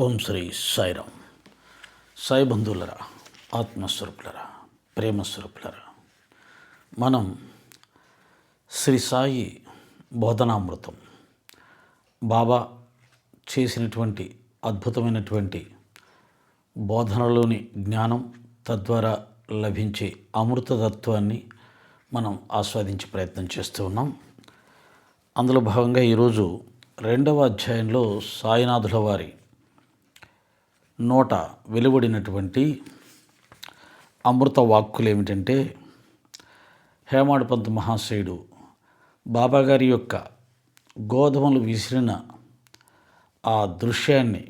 ఓం శ్రీ సాయిరామ్. సాయి బంధువులరా ఆత్మస్వరూపులరా ప్రేమస్వరూపులరా మనం శ్రీ సాయి బోధనామృతం బాబా చేసినటువంటి అద్భుతమైనటువంటి బోధనలోని జ్ఞానం తద్వారా లభించే అమృతతత్వాన్ని మనం ఆస్వాదించే ప్రయత్నం చేస్తూ ఉన్నాం. అందులో భాగంగా ఈరోజు రెండవ అధ్యాయంలో సాయినాథుల వారి నోట వెలువడినటువంటి అమృత వాక్కులు ఏమిటంటే హేమాడు పంత్ మహాశయుడు బాబాగారి యొక్క గోధుమలు విసిరిన ఆ దృశ్యాన్ని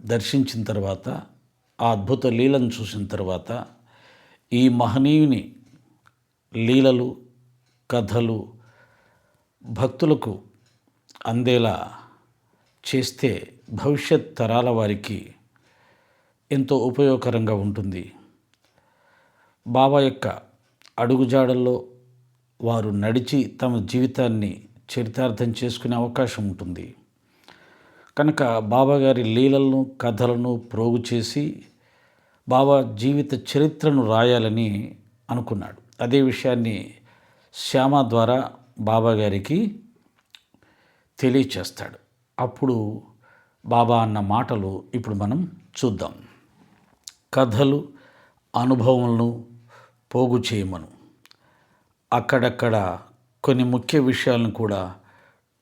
దర్శించిన తర్వాత ఆ అద్భుత లీలను చూసిన తర్వాత ఈ మహనీయుని లీలలు కథలు భక్తులకు అందేలా చేస్తే భవిష్యత్ తరాల వారికి ఎంతో ఉపయోగకరంగా ఉంటుంది. బాబా యొక్క అడుగుజాడల్లో వారు నడిచి తమ జీవితాన్ని చరితార్థం చేసుకునే అవకాశం ఉంటుంది. కనుక బాబా గారి లీలలను కథలను ప్రోగు చేసి బాబా జీవిత చరిత్రను రాయాలని అనుకున్నాడు. అదే విషయాన్ని శ్యామ ద్వారా బాబా గారికి తెలియచేస్తాడు. అప్పుడు బాబా అన్న మాటలు ఇప్పుడు మనం చూద్దాం. కథలు అనుభవములను పోగు చేయమను. అక్కడక్కడ కొన్ని ముఖ్య విషయాలను కూడా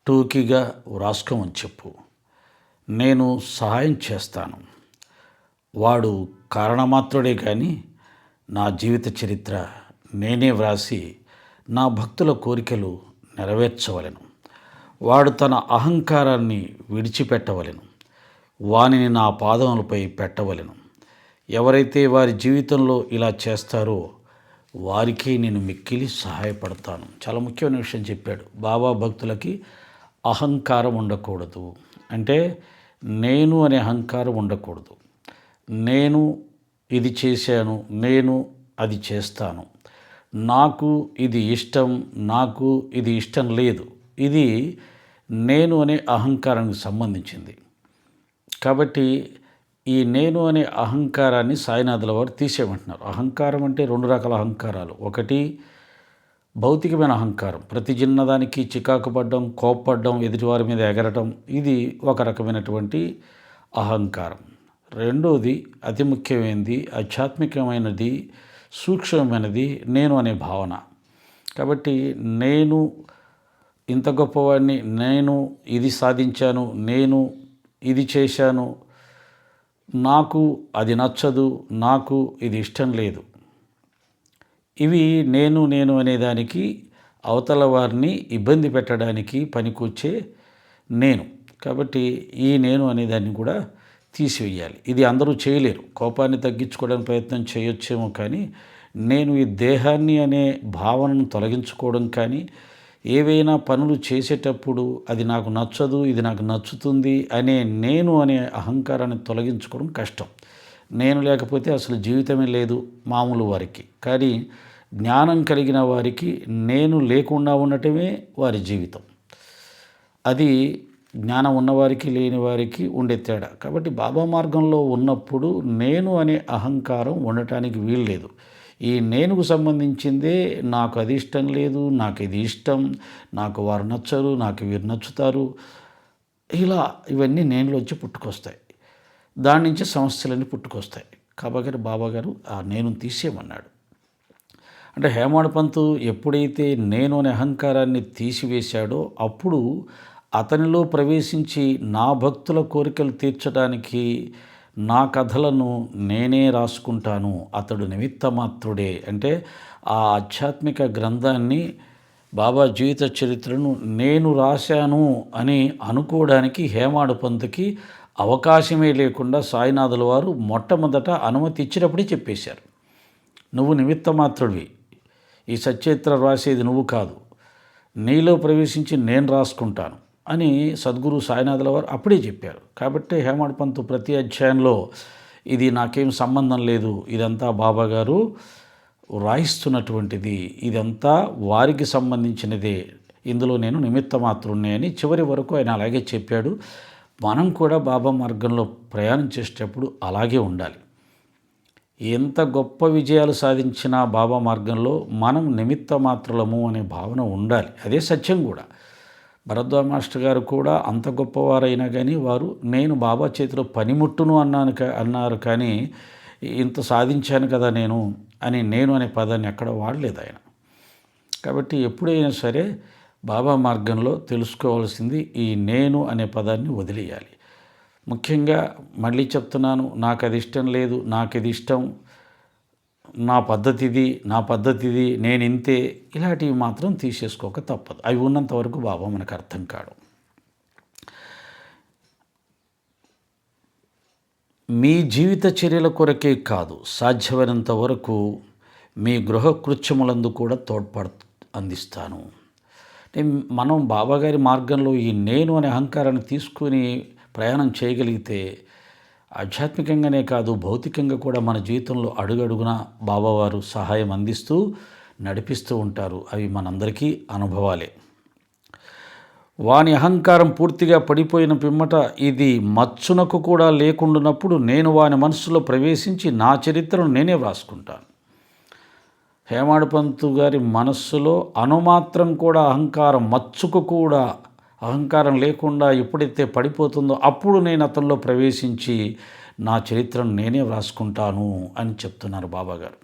టూకీగా వ్రాసుకోమని చెప్పు. నేను సహాయం చేస్తాను. వాడు కారణమాత్రుడే కానీ నా జీవిత చరిత్ర నేనే వ్రాసి నా భక్తుల కోరికలు నెరవేర్చవలెను. వాడు తన అహంకారాన్ని విడిచిపెట్టవలెను. వానిని నా పాదములపై పెట్టవలెను. ఎవరైతే వారి జీవితంలో ఇలా చేస్తారో వారికి నేను మిక్కిలి సహాయపడతాను. చాలా ముఖ్యమైన విషయం చెప్పాడు. బాబా భక్తులకి అహంకారం ఉండకూడదు. అంటే నేను అనే అహంకారం ఉండకూడదు. నేను ఇది చేశాను నేను అది చేస్తాను. నాకు ఇది ఇష్టం నాకు ఇది ఇష్టం లేదు. ఇది నేను అనే అహంకారానికి సంబంధించింది. కాబట్టి ఈ నేను అనే అహంకారాన్ని సాయినాథుల వారు తీసేయమంటున్నారు. అహంకారం అంటే రెండు రకాల అహంకారాలు. ఒకటి భౌతికమైన అహంకారం. ప్రతి చిన్నదానికి చికాకు పడ్డం కోప్పడ్డం ఎదుటివారి మీద ఎగరటం ఇది ఒక రకమైనటువంటి అహంకారం. రెండోది అతి ముఖ్యమైనది ఆధ్యాత్మికమైనది సూక్ష్మమైనది నేను అనే భావన. కాబట్టి నేను ఇంత గొప్పవాడిని నేను ఇది సాధించాను నేను ఇది చేశాను నాకు అది నచ్చదు నాకు ఇది ఇష్టం లేదు. ఇవి నేను నేను అనేదానికి అవతల వారిని ఇబ్బంది పెట్టడానికి పనికొచ్చే నేను. కాబట్టి ఈ నేను అనేదాన్ని కూడా తీసివేయాలి. ఇది అందరూ చేయలేరు. కోపాన్ని తగ్గించుకోవడానికి ప్రయత్నం చేయొచ్చేమో కానీ నేను ఈ దేహాన్ని అనే భావనను తొలగించుకోవడం కానీ ఏవైనా పనులు చేసేటప్పుడు అది నాకు నచ్చదు ఇది నాకు నచ్చుతుంది అనే నేను అనే అహంకారాన్ని తొలగించుకోవడం కష్టం. నేను లేకపోతే అసలు జీవితమే లేదు మామూలు వారికి. కానీ జ్ఞానం కలిగిన వారికి నేను లేకుండా ఉండటమే వారి జీవితం. అది జ్ఞానం ఉన్నవారికి లేని వారికి ఉండే తేడా. కాబట్టి బాబా మార్గంలో ఉన్నప్పుడు నేను అనే అహంకారం ఉండటానికి వీల్లేదు. ఈ నేనుకు సంబంధించిందే నాకు అది ఇష్టం లేదు నాకు ఇది ఇష్టం నాకు వారు నచ్చరు నాకు వీరు నచ్చుతారు. ఇలా ఇవన్నీ నేనులో వచ్చి పుట్టుకొస్తాయి. దాని నుంచి సమస్యలన్నీ పుట్టుకొస్తాయి. కాబట్టి బాబాగారు ఆ నేను తీసేయమన్నాడు. అంటే హేమాడ్ పంతు ఎప్పుడైతే నేను అనే అహంకారాన్ని తీసివేశాడో అప్పుడు అతనిలో ప్రవేశించి నా భక్తుల కోరికలు తీర్చడానికి నా కథలను నేనే రాసుకుంటాను అతడు నిమిత్త మాత్రుడే అంటే ఆ ఆధ్యాత్మిక గ్రంథాన్ని బాబా జీవిత చరిత్రను నేను రాశాను అని అనుకోవడానికి హేమాడు పంతుకి అవకాశమే లేకుండా సాయినాథుల వారు మొట్టమొదట అనుమతి ఇచ్చినప్పుడే చెప్పేశారు. నువ్వు నిమిత్త మాత్రుడివి ఈ సచరిత్ర రాసేది నువ్వు కాదు. నీలో ప్రవేశించి నేను రాసుకుంటాను. అని సద్గురు సాయినాథుల వారు అప్పుడే చెప్పారు. కాబట్టి హేమడ్ పంత్ ప్రతి అధ్యాయంలో ఇది నాకేం సంబంధం లేదు ఇదంతా బాబా గారు రాయిస్తున్నటువంటిది ఇదంతా వారికి సంబంధించినదే ఇందులో నేను నిమిత్త మాత్రుణ్ణి అని చివరి వరకు ఆయన అలాగే చెప్పాడు. మనం కూడా బాబా మార్గంలో ప్రయాణం చేసేటప్పుడు అలాగే ఉండాలి. ఎంత గొప్ప విజయాలు సాధించినా బాబా మార్గంలో మనం నిమిత్త మాత్రులము అనే భావన ఉండాలి. అదే సత్యం కూడా. భరద్వాజ మాస్టర్ గారు కూడా అంత గొప్పవారైనా కానీ వారు నేను బాబా చేతిలో పనిముట్టును అన్నాను అన్నారు కానీ ఇంత సాధించాను కదా నేను అని నేను అనే పదాన్ని ఎక్కడ వాడలేదు ఆయన. కాబట్టి ఎప్పుడైనా సరే బాబా మార్గంలో తెలుసుకోవాల్సింది ఈ నేను అనే పదాన్ని వదిలేయాలి. ముఖ్యంగా మళ్ళీ చెప్తున్నాను నాకు అది ఇష్టం లేదు నాకు ఇది ఇష్టం నా పద్ధతిది నా పద్ధతిది నేను ఇంతే ఇలాంటివి మాత్రం తీసేసుకోక తప్పదు. అవి ఉన్నంత వరకు బాబా మనకు అర్థం కాడు. మీ జీవిత చర్యల కొరకే కాదు సాధ్యమైనంత వరకు మీ గృహ కృత్యములందు కూడా తోడ్పడ అందిస్తాను. మనం బాబాగారి మార్గంలో ఈ నేను అనే అహంకారాన్ని తీసుకుని ప్రయాణం చేయగలిగితే ఆధ్యాత్మికంగానే కాదు భౌతికంగా కూడా మన జీవితంలో అడుగడుగున బాబావారు సహాయం అందిస్తూ నడిపిస్తూ ఉంటారు. అవి మనందరికీ అనుభవాలే. వాని అహంకారం పూర్తిగా పడిపోయిన పిమ్మట ఇది మచ్చునకు కూడా లేకుండానప్పుడు నేను వాని మనసులో ప్రవేశించి నా చరిత్రను నేనే వ్రాసుకుంటాను. హేమాడు పంతు గారి మనస్సులో అనుమాత్రం కూడా అహంకారం మచ్చుకు కూడా అహంకారం లేకుండా ఎప్పుడైతే పడిపోతుందో అప్పుడు నేను అతనిలో ప్రవేశించి నా చరిత్రను నేనే వ్రాసుకుంటాను అని చెప్తున్నారు బాబాగారు.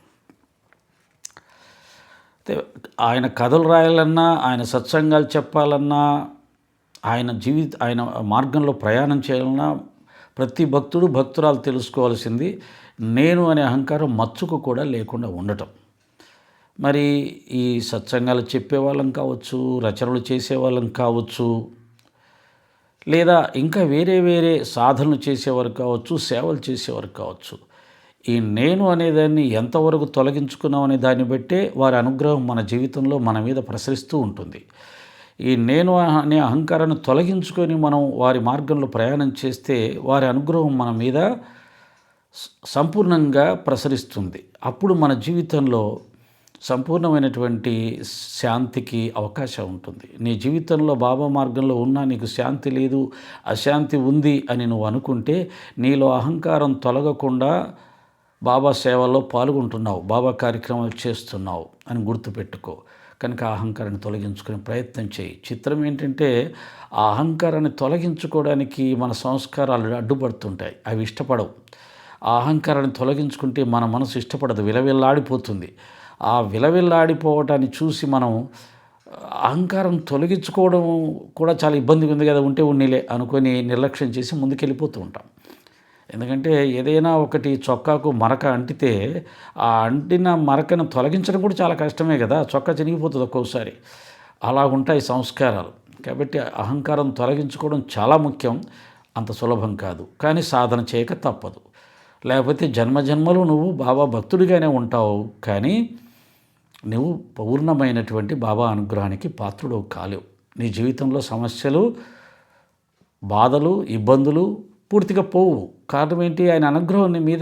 ఆయన కథలు రాయాలన్నా ఆయన సత్సంగాలు చెప్పాలన్నా ఆయన జీవిత ఆయన మార్గంలో ప్రయాణం చేయాలన్నా ప్రతి భక్తుడు భక్తురాలు తెలుసుకోవాల్సింది నేను అనే అహంకారం మచ్చుకు కూడా లేకుండా ఉండటం. మరి ఈ సత్సంగాలు చెప్పేవాళ్ళం కావచ్చు రచనలు చేసేవాళ్ళం కావచ్చు లేదా ఇంకా వేరే వేరే సాధనలు చేసేవారు కావచ్చు సేవలు చేసేవారు కావచ్చు. ఈ నేను అనేదాన్ని ఎంతవరకు తొలగించుకున్నాం అనే దాన్ని బట్టే వారి అనుగ్రహం మన జీవితంలో మన మీద ప్రసరిస్తూ ఉంటుంది. ఈ నేను అనే అహంకారాన్ని తొలగించుకొని మనం వారి మార్గంలో ప్రయాణం చేస్తే వారి అనుగ్రహం మన మీద సంపూర్ణంగా ప్రసరిస్తుంది. అప్పుడు మన జీవితంలో సంపూర్ణమైనటువంటి శాంతికి అవకాశం ఉంటుంది. నీ జీవితంలో బాబా మార్గంలో ఉన్నా నీకు శాంతి లేదు అశాంతి ఉంది అని నువ్వు అనుకుంటే నీలో అహంకారం తొలగకుండా బాబా సేవలో పాల్గొంటున్నావు బాబా కార్యక్రమాలు చేస్తున్నావు అని గుర్తుపెట్టుకో. కనుక ఆ అహంకారాన్ని తొలగించుకునే ప్రయత్నం చేయి. చిత్రం ఏంటంటే ఆ అహంకారాన్ని తొలగించుకోవడానికి మన సంస్కారాలు అడ్డుపడుతుంటాయి అవి ఇష్టపడవు. ఆ అహంకారాన్ని తొలగించుకుంటే మన మనసు ఇష్టపడదు విలవిల్లాడిపోతుంది. ఆ విలవిల్లాడిపోవటాన్ని చూసి మనం అహంకారం తొలగించుకోవడం కూడా చాలా ఇబ్బందిగా ఉంది కదా ఉంటే ఉన్నిలే అనుకొని నిర్లక్ష్యం చేసి ముందుకెళ్ళిపోతూ ఉంటాం. ఎందుకంటే ఏదైనా ఒకటి చొక్కాకు మరక అంటితే ఆ అంటిన మరకను తొలగించడం కూడా చాలా కష్టమే కదా చొక్కా చినిగిపోతుంది ఒక్కోసారి. అలా ఉంటాయి సంస్కారాలు. కాబట్టి అహంకారం తొలగించుకోవడం చాలా ముఖ్యం అంత సులభం కాదు. కానీ సాధన చేయక తప్పదు. లేకపోతే జన్మజన్మలు నువ్వు బాబా భక్తుడిగానే ఉంటావు కానీ నువ్వు పూర్ణమైనటువంటి బాబా అనుగ్రహానికి పాత్రుడు కాలేవు. నీ జీవితంలో సమస్యలు బాధలు ఇబ్బందులు పూర్తిగా పోవు. కారణం ఏంటి? ఆయన అనుగ్రహం నీ మీద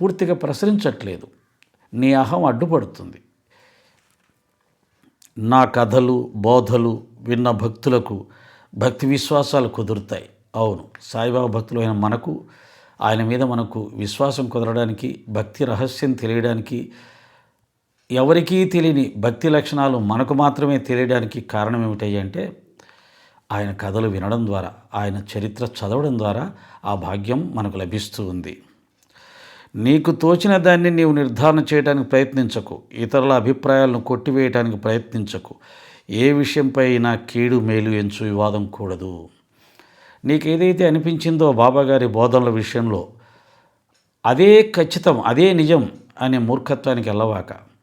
పూర్తిగా ప్రసరించట్లేదు. నీ అహం అడ్డుపడుతుంది. నా కథలు బోధలు విన్న భక్తులకు భక్తి విశ్వాసాలు కుదురుతాయి. అవును సాయిబాబా భక్తులు అయిన మనకు ఆయన మీద మనకు విశ్వాసం కుదరడానికి భక్తి రహస్యం తెలియడానికి ఎవరికీ తెలియని భక్తి లక్షణాలు మనకు మాత్రమే తెలియడానికి కారణం ఏమిటంటే ఆయన కథలు వినడం ద్వారా ఆయన చరిత్ర చదవడం ద్వారా ఆ భాగ్యం మనకు లభిస్తూ ఉంది. నీకు తోచిన దాన్ని నీవు నిర్ధారణ చేయడానికి ప్రయత్నించకు. ఇతరుల అభిప్రాయాలను కొట్టివేయడానికి ప్రయత్నించకు. ఏ విషయంపై అయినా కీడు మేలు ఎంచు వివాదం కూడదు. నీకు ఏదైతే అనిపించిందో బాబాగారి బోధనల విషయంలో అదే ఖచ్చితం అదే నిజం అనే మూర్ఖత్వానికి వెళ్ళవాక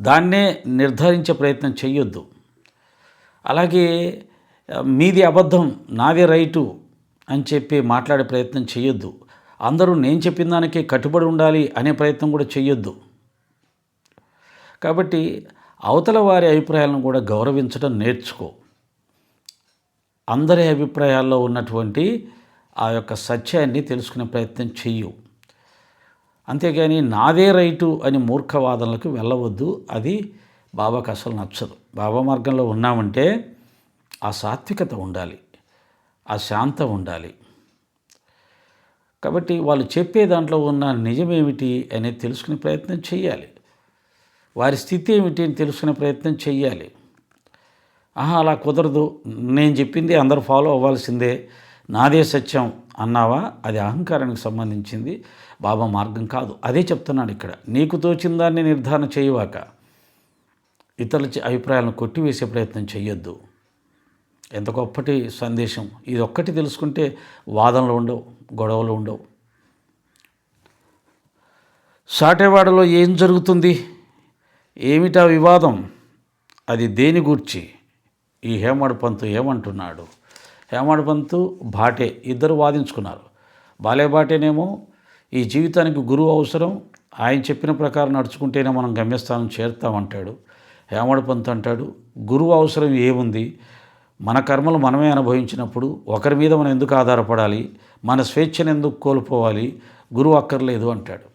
దాన్నే నిర్ధారించే ప్రయత్నం చేయొద్దు అలాగే మీది అబద్ధం నాదే రైటు అని చెప్పి మాట్లాడే ప్రయత్నం చేయొద్దు అందరూ నేను చెప్పిన దానికే కట్టుబడి ఉండాలి అనే ప్రయత్నం కూడా చేయొద్దు కాబట్టి అవతల వారి అభిప్రాయాలను కూడా గౌరవించడం నేర్చుకో. అందరి అభిప్రాయాల్లో ఉన్నటువంటి ఆ యొక్క సత్యాన్ని తెలుసుకునే ప్రయత్నం చెయ్యు. అంతేగాని నాదే రైటు అని మూర్ఖవాదనలకు వెళ్ళవద్దు. అది బాబాకు అసలు నచ్చదు. బాబా మార్గంలో ఉన్నామంటే ఆ సాత్వికత ఉండాలి. ఆ శాంతం ఉండాలి. కాబట్టి వాళ్ళు చెప్పే దాంట్లో ఉన్న నిజమేమిటి అనేది తెలుసుకునే ప్రయత్నం చేయాలి వారి స్థితి ఏమిటి అని తెలుసుకునే ప్రయత్నం చేయాలి ఆహా అలా కుదరదు. నేను చెప్పింది అందరూ ఫాలో అవ్వాల్సిందే. నాదే సత్యం అన్నావా? అది అహంకారానికి సంబంధించింది. బాబా మార్గం కాదు. అదే చెప్తున్నాడు ఇక్కడ. నీకు తోచిన దాన్ని నిర్ధారణ చేయవాక ఇతరుల అభిప్రాయాలను కొట్టివేసే ప్రయత్నం చేయొద్దు ఎంత గొప్పటి సందేశం. ఇది ఒక్కటి తెలుసుకుంటే వాదనలు ఉండవు గొడవలు ఉండవు. సాటేవాడలో ఏం జరుగుతుంది? ఏమిటా వివాదం? అది దేని గూర్చి? ఈ హేమడు పంతు ఏమంటున్నాడు? హేమడు పంతు భాటే. ఇద్దరు వాదించుకున్నారు. బాలే భాటేనేమో ఈ జీవితానికి గురువు అవసరం. ఆయన చెప్పిన ప్రకారం నడుచుకుంటేనే మనం గమ్యస్థానం చేరుతామంటాడు. హేమడు పంత్ అంటాడు గురువు అవసరం ఏముంది? మన కర్మలు మనమే అనుభవించినప్పుడు ఒకరి మీద మనం ఎందుకు ఆధారపడాలి? మన స్వేచ్ఛను ఎందుకు కోల్పోవాలి? గురువు అక్కర్లేదు అంటాడు.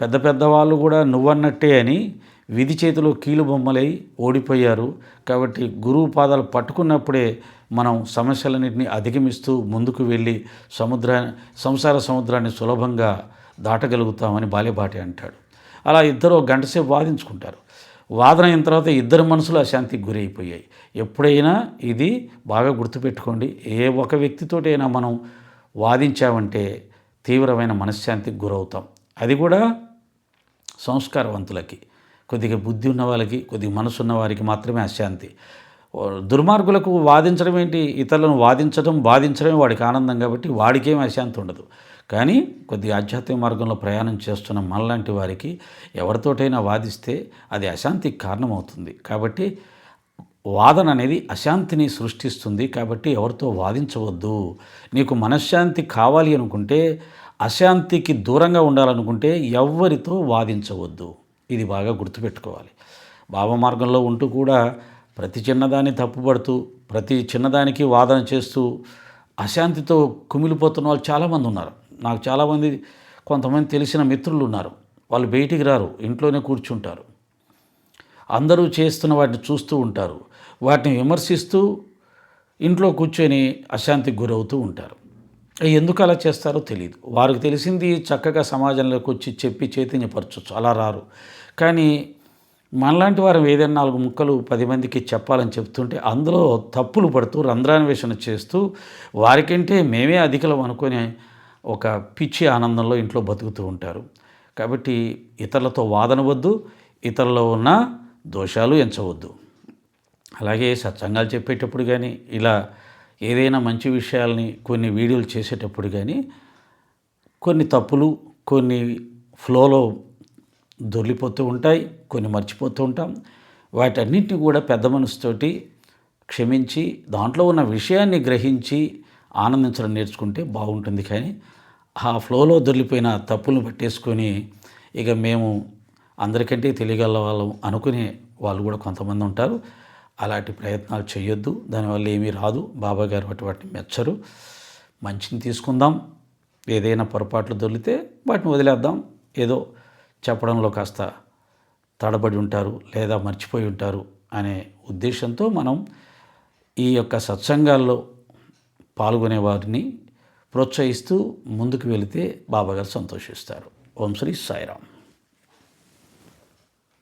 పెద్ద పెద్ద వాళ్ళు కూడా నువ్వన్నట్టే అని విధి చేతిలో కీలు బొమ్మలై ఓడిపోయారు. కాబట్టి గురువు పాదాలు పట్టుకున్నప్పుడే మనం సమస్యలన్నింటినీ అధిగమిస్తూ ముందుకు వెళ్ళి సముద్రా సంసార సముద్రాన్ని సులభంగా దాటగలుగుతామని బాలేబాటి అంటాడు. అలా ఇద్దరు గంటసేపు వాదించుకుంటారు. వాదన అయిన తర్వాత ఇద్దరు మనసులు అశాంతికి గురైపోయాయి. ఎప్పుడైనా ఇది బాగా గుర్తుపెట్టుకోండి. ఏ ఒక వ్యక్తితోటైనా మనం వాదించామంటే తీవ్రమైన మనశ్శాంతికి గురవుతాం. అది కూడా సంస్కారవంతులకి కొద్దిగా బుద్ధి ఉన్న వాళ్ళకి కొద్దిగా మనసు ఉన్న వారికి మాత్రమే అశాంతి. దుర్మార్గులకు వాదించడం ఏంటి? ఇతరులను వాదించడం బాధించడమే వాడికి ఆనందం కాబట్టి వాడికేం అశాంతి ఉండదు. కానీ కొద్దిగా ఆధ్యాత్మిక మార్గంలో ప్రయాణం చేస్తున్న మనలాంటి వారికి ఎవరితోటైనా వాదిస్తే అది అశాంతికి కారణమవుతుంది. కాబట్టి వాదన అనేది అశాంతిని సృష్టిస్తుంది. కాబట్టి ఎవరితో వాదించవద్దు. నీకు మనశ్శాంతి కావాలి అనుకుంటే అశాంతికి దూరంగా ఉండాలనుకుంటే ఎవరితో వాదించవద్దు. ఇది బాగా గుర్తుపెట్టుకోవాలి. భావ మార్గంలో ఉంటూ కూడా ప్రతి చిన్నదాన్ని తప్పుపడుతూ ప్రతి చిన్నదానికి వాదన చేస్తూ అశాంతితో కుమిలిపోతున్న వాళ్ళు చాలామంది ఉన్నారు. నాకు చాలామంది కొంతమంది తెలిసిన మిత్రులు ఉన్నారు. వాళ్ళు బయటికి రారు ఇంట్లోనే కూర్చుంటారు. అందరూ చేస్తున్న వాటిని చూస్తూ ఉంటారు. వాటిని విమర్శిస్తూ ఇంట్లో కూర్చొని అశాంతికి గురవుతూ ఉంటారు. ఎందుకు అలా చేస్తారో తెలియదు వారికి తెలిసింది చక్కగా సమాజంలోకి వచ్చి చెప్పి చైతన్యపరచవచ్చు అలా రారు. కానీ మనలాంటి వారు ఏదైనా నాలుగు ముక్కలు పది మందికి చెప్పాలని చెప్తుంటే అందులో తప్పులు పడుతూ రంధ్రాన్వేషణ చేస్తూ వారికంటే మేమే అధికలం అనుకునే ఒక పిచ్చి ఆనందంలో ఇంట్లో బతుకుతూ ఉంటారు. కాబట్టి ఇతరులతో వాదన వద్దు ఇతరులలో ఉన్న దోషాలు ఎంచవద్దు. అలాగే సత్సంగాలు చెప్పేటప్పుడు కానీ ఇలా ఏదైనా మంచి విషయాల్ని కొన్ని వీడియోలు చేసేటప్పుడు కానీ కొన్ని తప్పులు కొన్ని ఫ్లోలో దొరికిపోతూ ఉంటాయి కొన్ని మర్చిపోతూ ఉంటాం. వాటన్నిటిని కూడా పెద్ద మనసుతోటి క్షమించి దాంట్లో ఉన్న విషయాన్ని గ్రహించి ఆనందించడం నేర్చుకుంటే బాగుంటుంది కానీ ఆ ఫ్లోలో దొరికిపోయిన తప్పులను పట్టేసుకొని ఇక మేము అందరికంటే తెలియగల వాళ్ళం అనుకునే వాళ్ళు కూడా కొంతమంది ఉంటారు. అలాంటి ప్రయత్నాలు చేయొద్దు. దానివల్ల ఏమీ రాదు. బాబా గారు వాటి వాటిని మెచ్చరు. మంచిని తీసుకుందాం. ఏదైనా పొరపాట్లు దొరికితే వాటిని వదిలేద్దాం. ఏదో చెప్పడంలో కాస్త తడబడి ఉంటారు లేదా మర్చిపోయి ఉంటారు అనే ఉద్దేశంతో మనం ఈ యొక్క సత్సంగాల్లో పాల్గొనే వారిని ప్రోత్సహిస్తూ ముందుకు వెళితే బాబాగారు సంతోషిస్తారు. ఓం శ్రీ సాయిరామ్.